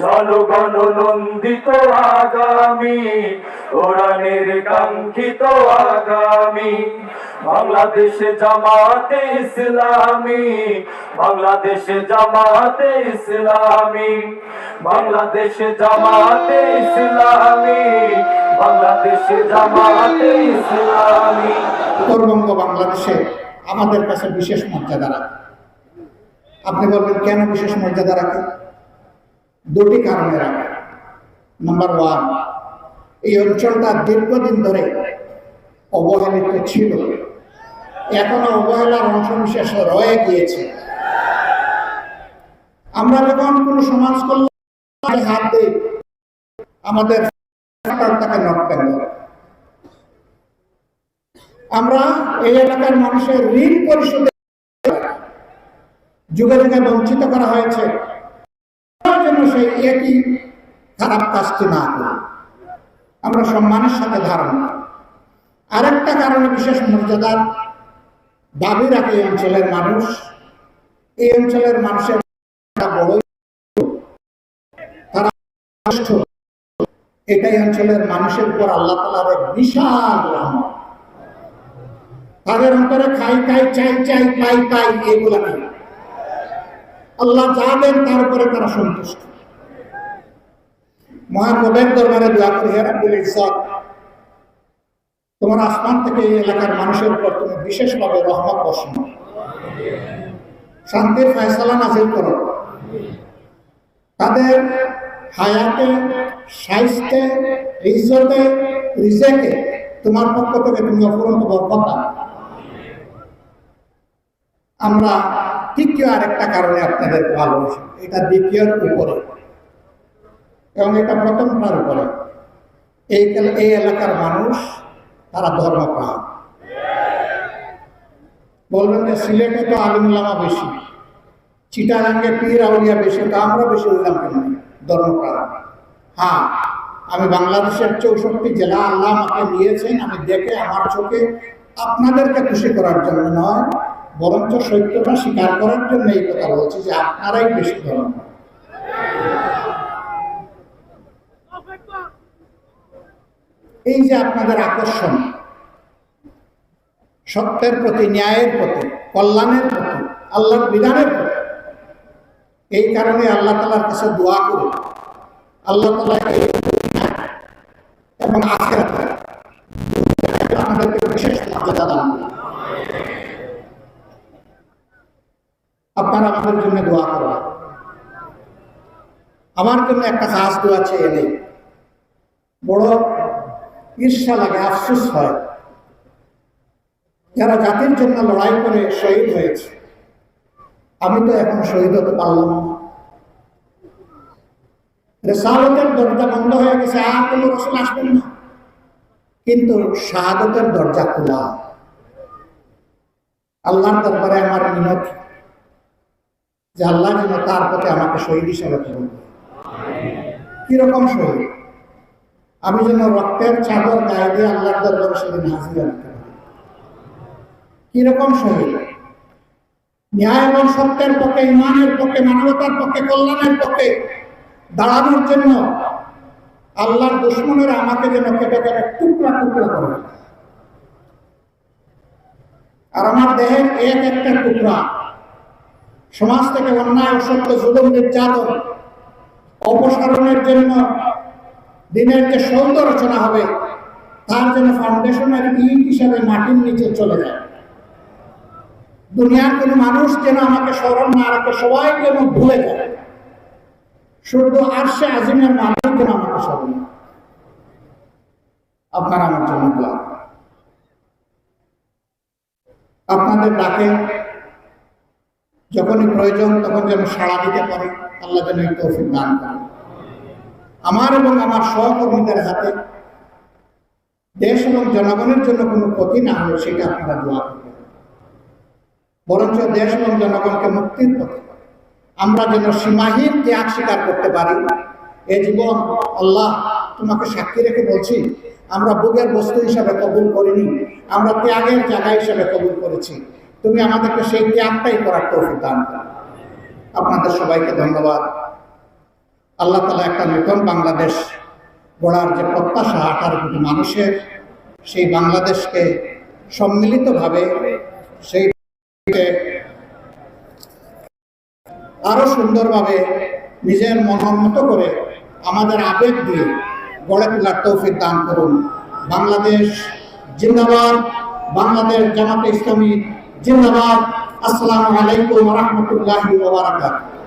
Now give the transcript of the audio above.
জনগণ নন্দিত আগামী কোরআনের কাঙ্ক্ষিত আগামী। বাংলাদেশে জামাতে ইসলামী, বাংলাদেশে জামাতে ইসলামী। বাংলাদেশে জামাতে ইসলামী, বাংলাদেশে জামাতে ইসলামী। উত্তরবঙ্গ বাংলাদেশে আমাদের কাছে বিশেষ মর্যাদা রাখে আপনি বলবেন, কেন বিশেষ মর্যাদা রাখে দুটি কারণে রাখে নাম্বার ওয়ান এই অঞ্চলটা দীর্ঘদিন ধরে অবহেলিত ছিল। এখনও অবহেলার অংশ বিশেষ রয়ে গিয়েছে। আমরা যখন কোনো সমাজ কল্যাণ হাত দিই আমাদের তাকে নট আমরা এই এলাকার মানুষের ঋণ পরিশোধে যুগে যুগে বঞ্চিত করা হয়েছে। সেই একই খারাপ কাজটি না করি। আমরা সম্মানের সাথে ধারণ করি। আরেকটা কারণে বিশেষ মর্যাদার দাবি রাখে এই অঞ্চলের মানুষ। এই অঞ্চলের মানুষের এটাই অঞ্চলের মানুষের উপর আল্লাহ তালার এক বিশাল রহমত। তাদের অন্তরে খাই খাই চাই চাই পাই পাই এগুলো নেই। আল্লাহ যা দেন তার উপরে তারা সন্তুষ্ট। মহান নবের দরবারে দোয়া করি, হে রাব্বুল তোমার আসমান থেকে এই এলাকার মানুষের উপর তুমি বিশেষভাবে রহমত বর্ষণ শান্তির ফয়সালা নাজিল করো। তাদের হায়াতে সাহিত্যে ইজ্জতে রিজেকে তোমার পক্ষ থেকে তুমি অফুরন্ত বরকত দাও। আমরা তৃতীয় আরেকটা কারণে আপনাদের ভালোবাসি, এটা দ্বিতীয়র উপরে। এবং এটা প্রথমটার উপরে এই এই এলাকার মানুষ, তারা ধর্মপ্রাণ। বলবেন যে সিলেটে তো আলিমুল্লামা বেশি, চিটাগাঙ্গে পীর আউলিয়া বেশি, তো আমরা বেশি হইলাম কেন? ধর্মপ্রাণ। হ্যাঁ আমি বাংলাদেশের চৌষট্টি জেলা আল্লাহ আমাকে নিয়েছেন, আমি দেখে আমার চোখে আপনাদেরকে খুশি করার জন্য নয়, বরঞ্চ সত্যটা স্বীকার করার জন্য এই কথা বলছি যে আপনারাই বেশি ধর্ম এই যে আপনাদের আকর্ষণ, সত্যের প্রতি, ন্যায়ের প্রতি, কল্যাণের প্রতি, আল্লাহর বিধানের প্রতি, এই কারণে আল্লাহ তালার কাছে দোয়া করি। আল্লাহ তালা এবং আমাদেরকে বিশেষ মর্যাদা দান আপনারা আমাদের জন্য দোয়া করবেন আমার জন্য একটা খাস দোয়া চেয়ে নেই। বড় ঈর্ষা লাগে আফসোস হয়। যারা জাতির জন্য লড়াই করে শহীদ হয়েছে, আমি তো এখন শহীদ হতে পারলাম না। দরজা বন্ধ হয়ে গেছে, আর কোনো রসুল আসবেন না। কিন্তু শাহাদতের দরজা খোলা। আল্লাহর দরবারে আমার মিনত যে আল্লাহ যেন তার প্রতি আমাকে শহীদ হিসাবে কবুল কীরকম শহীদ? আমি যেন রক্তের চাদর গায়ে দিয়ে আল্লাহর দরবারে সেদিন হাজিরা দিতে পারি কীরকম শহীদ? ন্যায় এবং সত্যের পক্ষে, ইমানের পক্ষে, মানবতার পক্ষে, কল্যাণের পক্ষে দাঁড়ানোর জন্য আল্লাহর দুশ্মনেরা আমাকে যেন কেটে কেটে টুকরা টুকরা করে আর আমার দেহের এক একটা টুকরা সমাজ থেকে অন্যায়, অসত্য, জুলুম, নির্যাতন, অপসারণের জন্য দিনের যে সৌন্দর্য রচনা হবে, তার জন্য ফাউন্ডেশনের ইট হিসাবে মাটির নিচে চলে যায়। দুনিয়ার কোনো মানুষ যেন আমাকে স্মরণ না রাখে, সবাই যেন ভুলে যায়। শুধু আরশে আজিমের মানুষ যেন আমাকে স্মরণ। আপনারা আমার জন্য দোয়া আপনাদের ডাকে যখনই প্রয়োজন, তখন যেন সাড়া দিতে পারে, আল্লাহ যেন তৌফিক দান করেন। আমার এবং আমার সহকর্মীদের হাতে দেশ এবং জনগণের জন্য কোনো ক্ষতি না হয় সেটা আপনারা দোয়া করবেন। বরঞ্চ দেশ এবং জনগণকে মুক্তির পথে আমরা যেন সীমাহীন ত্যাগ স্বীকার করতে পারি। এ জীবন আল্লাহ তোমাকে সাক্ষী রেখে বলছি, আমরা বুকের বস্তু হিসাবে কবুল করিনি, আমরা ত্যাগের জায়গা হিসাবে কবুল করেছি। তুমি আমাদেরকে সেই ত্যাগটাই করার তৌফিক দান করো। আপনাদের সবাইকে ধন্যবাদ। আল্লাহ তালা একটা নতুন বাংলাদেশ গড়ার যে প্রত্যাশা আঠারো কোটি মানুষের, সেই বাংলাদেশকে সম্মিলিতভাবে সেই আরও সুন্দরভাবে নিজের মনের মতো করে আমাদের আবেগ দিয়ে গড়ে তোলার তৌফিক দান করুন। বাংলাদেশ জিন্দাবাদ, বাংলাদেশ জামাতে ইসলামী জিন্দাবাদ। আসসালামু আলাইকুম রহমতুল্লাহ বারাকাতুহু।